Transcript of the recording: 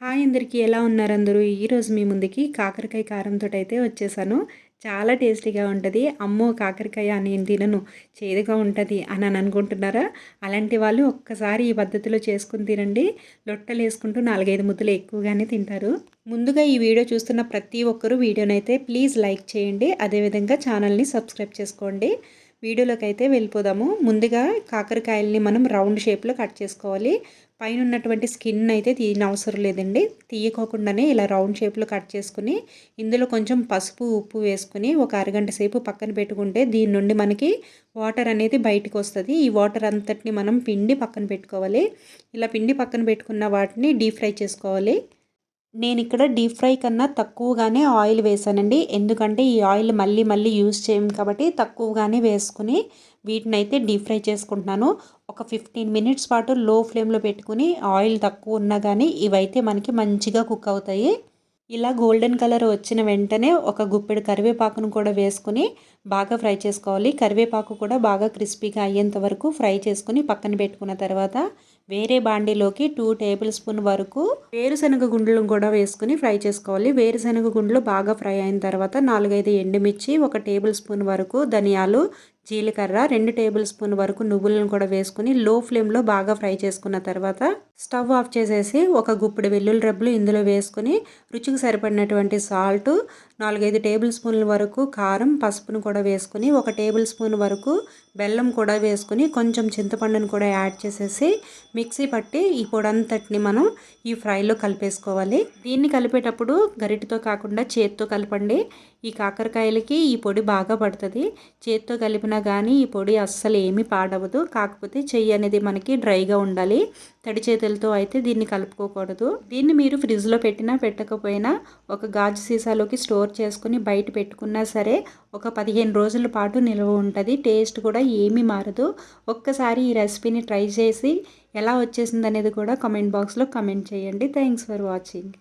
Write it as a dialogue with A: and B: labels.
A: Hi అందరికీ ఎలా ఉన్నారు అందరూ? ఈరోజు మీ ముందుకి కాకరకాయ కారంతో అయితే వచ్చేసాను. చాలా టేస్టీగా ఉంటుంది. అమ్మో కాకరకాయ నేను తినను చేదుగా ఉంటుంది అని అని అనుకుంటున్నారా? అలాంటి వాళ్ళు ఒక్కసారి ఈ పద్ధతిలో చేసుకుని తినండి. లొట్టలు వేసుకుంటూ నాలుగైదు ముద్దలు ఎక్కువగానే తింటారు. ముందుగా ఈ వీడియో చూస్తున్న ప్రతి ఒక్కరూ వీడియోనైతే ప్లీజ్ లైక్ చేయండి. అదేవిధంగా ఛానల్ని సబ్స్క్రైబ్ చేసుకోండి. వీడియోలోకి అయితే వెళ్ళిపోదాము. ముందుగా కాకరకాయల్ని మనం రౌండ్ షేప్లో కట్ చేసుకోవాలి. పైన ఉన్నటువంటి స్కిన్ అయితే తీయని అవసరం లేదండి. తీయకోకుండానే ఇలా రౌండ్ షేప్లో కట్ చేసుకుని ఇందులో కొంచెం పసుపు ఉప్పు వేసుకుని ఒక అరగంట సేపు పక్కన పెట్టుకుంటే దీని నుండి మనకి వాటర్ అనేది బయటకు వస్తుంది. ఈ వాటర్ అంతటిని మనం పిండి పక్కన పెట్టుకోవాలి. ఇలా పిండి పక్కన పెట్టుకున్న వాటిని డీప్ ఫ్రై చేసుకోవాలి. నేను ఇక్కడ డీప్ ఫ్రై కన్నా తక్కువగానే ఆయిల్ వేసానండి. ఎందుకంటే ఈ ఆయిల్ మళ్ళీ మళ్ళీ యూజ్ చేయం కాబట్టి తక్కువగానే వేసుకుని వీటిని అయితే డీప్ ఫ్రై చేసుకుంటున్నాను. ఒక ఫిఫ్టీన్ మినిట్స్ పాటు లో ఫ్లేమ్లో పెట్టుకుని ఆయిల్ తక్కువ ఉన్నా కానీ ఇవైతే మనకి మంచిగా కుక్ అవుతాయి. ఇలా గోల్డెన్ కలర్ వచ్చిన వెంటనే ఒక గుప్పెడు కరివేపాకును కూడా వేసుకుని బాగా ఫ్రై చేసుకోవాలి. కరివేపాకు కూడా బాగా క్రిస్పీగా అయ్యేంత వరకు ఫ్రై చేసుకుని పక్కన పెట్టుకున్న తర్వాత వేరే బాండీలోకి టూ టేబుల్ స్పూన్ వరకు వేరుశనగ గుండ్లను కూడా వేసుకుని ఫ్రై చేసుకోవాలి. వేరుశనగ గుండ్లు బాగా ఫ్రై అయిన తర్వాత నాలుగైదు ఎండుమిర్చి ఒక టేబుల్ స్పూన్ వరకు ధనియాలు జీలకర్ర రెండు టేబుల్ స్పూన్ వరకు నువ్వులను కూడా వేసుకుని లో ఫ్లేమ్లో బాగా ఫ్రై చేసుకున్న తర్వాత స్టవ్ ఆఫ్ చేసేసి ఒక గుప్పిడి వెల్లుల్లి రెబ్బలు ఇందులో వేసుకుని రుచికి సరిపడినటువంటి సాల్ట్ నాలుగైదు టేబుల్ స్పూన్ల వరకు కారం పసుపును కూడా వేసుకుని ఒక టేబుల్ స్పూన్ వరకు బెల్లం కూడా వేసుకుని కొంచెం చింతపండును కూడా యాడ్ చేసేసి మిక్సీ పట్టి ఈ పొడంతటిని మనం ఈ ఫ్రైలో కలిపేసుకోవాలి. దీన్ని కలిపేటప్పుడు గరిటితో కాకుండా చేత్తో కలపండి. ఈ కాకరకాయలకి ఈ పొడి బాగా పడుతుంది. చేత్తో కలిపినా కానీ ఈ పొడి అస్సలు ఏమీ పాడవదు. కాకపోతే చెయ్యి అనేది మనకి డ్రైగా ఉండాలి. తడి చేతులతో అయితే దీన్ని కలుపుకోకూడదు. దీన్ని మీరు ఫ్రిడ్జ్లో పెట్టినా పెట్టకపోయినా ఒక గాజు సీసాలోకి స్టోర్ చేసుకుని బయట పెట్టుకున్నా సరే ఒక పదిహేను రోజుల పాటు నిల్వ ఉంటుంది. టేస్ట్ కూడా ఏమీ మారదు. ఒక్కసారి ఈ రెసిపీని ట్రై చేసి ఎలా వచ్చేసింది అనేది కూడా కమెంట్ బాక్స్లో కమెంట్ చేయండి. Thanks for watching